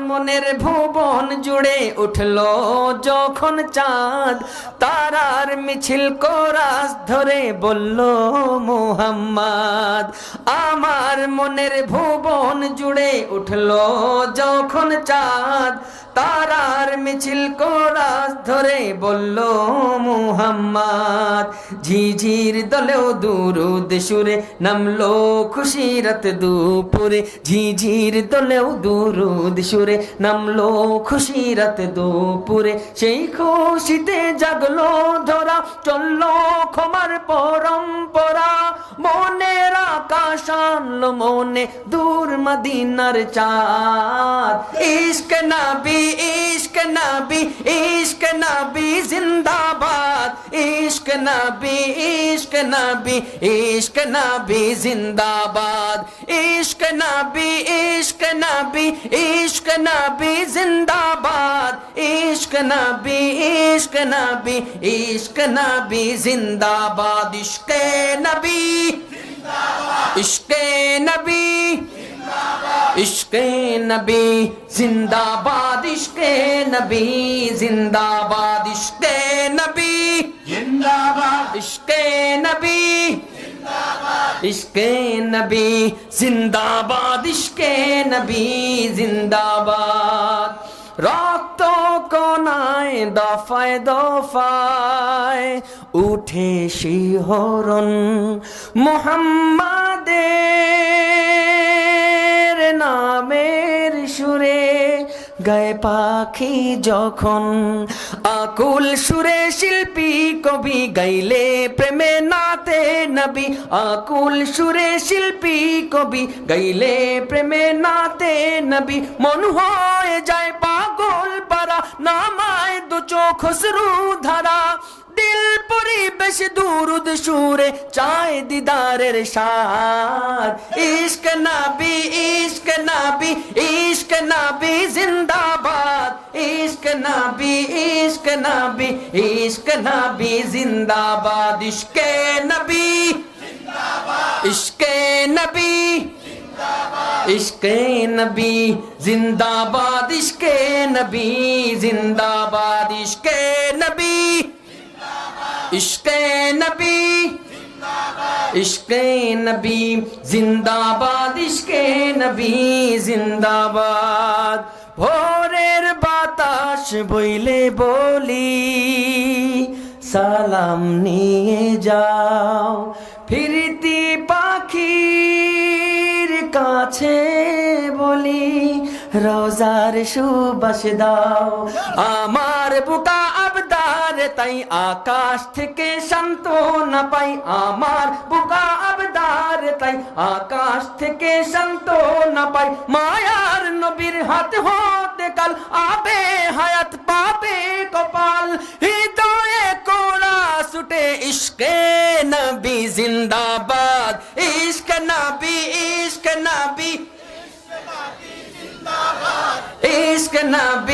মনের ভুবন জুড়ে উঠল যখন চাঁদ। তারার মিছিল কোরাস ধরে বলল, মোহাম্মদ, আমার মনের ভুবন জুড়ে উঠল যখন চাঁদ। তারার মিছিল কোরাস ধরে বলল, মুহাম্মদ, ঝিঝির দলেও দুরুদ সুরে নামলো খুশিরত দুপুরে। ঝিঝির দলেও দুরুদ সুরে নামলো খুশিরত দুপুরে। সেই খুশিতে জাগলো ধরা, চলল ক্ষমার পরম্পরা। মনের আকাশ আনলো মনে দূর মদিনার চাঁদ। ইশক নবী ইশক নবী ইশক নবী জিন্দাবাদ। ইশক নবী ইশক নবী ইশক নবী জিন্দাবাদ। ইশক নবী ইশক নবী ইশক নবী জিন্দাবাদ ইশক নবী ইশক নবী ইশক নবী জিন্দাবাদ ইশকে নবী ইশকে নবী ইশকে নবী জিন্দাবাদ ইশকে নবী জিন্দাবাদ ইশকে নবী জিন্দাবাদ ইশকে নবী ইশকে নবী, জিন্দাবাদ, ইশকে নবী, জিন্দাবাদ। রক্ত কনায় দফায় দফায় উঠে শিহরণ মোহাম্মদের নামের সুরে। গায়ে পাখি যখন আকুল সুরে শিল্পী কবি গাইলে প্রেমে নাতে নবী। আকুল সুরে শিল্পী কবি গাইলে প্রেমে নাতে নবী। মন হয়ে যায় পাগল পারা নামায় দু চোখ ধারা। দিল পরিবেশ দুরুদ সুরে চায় দিদারের সার ইশক নবী ইশক নবী ইশক নবী জিন্দাবাদ ইশক নবী ইশক নবী ইশক নবী জিন্দাবাদ জিন্দাবাদ ইশকে নবী জিন্দাবাদ ইশকে নবী ইশকে নবী। ইশকে নবী। জিন্দাবাদ, ইশকে নবী, জিন্দাবাদ। ভোরের বাতাস বইলে বলি, সালাম নিয়ে যাও। ফিরতি পাখির কাছে বলি, রোজার সুবাস দাও। আমার বুকা পারে তাই আকাশ থেকে শান্ত না পাই আমার বোকা আবদার। তাই আকাশ থেকে শান্ত না পাই মায়ার নবীর হাত হতে কাল। আবে হায়াত, পাবে কপাল। হৃদয়ে কোড়া সুটে ইস্কে নবি জিন্দাবাদ। ইস্ক নাবি ইস্ক নাবি। ইস্ক নাবি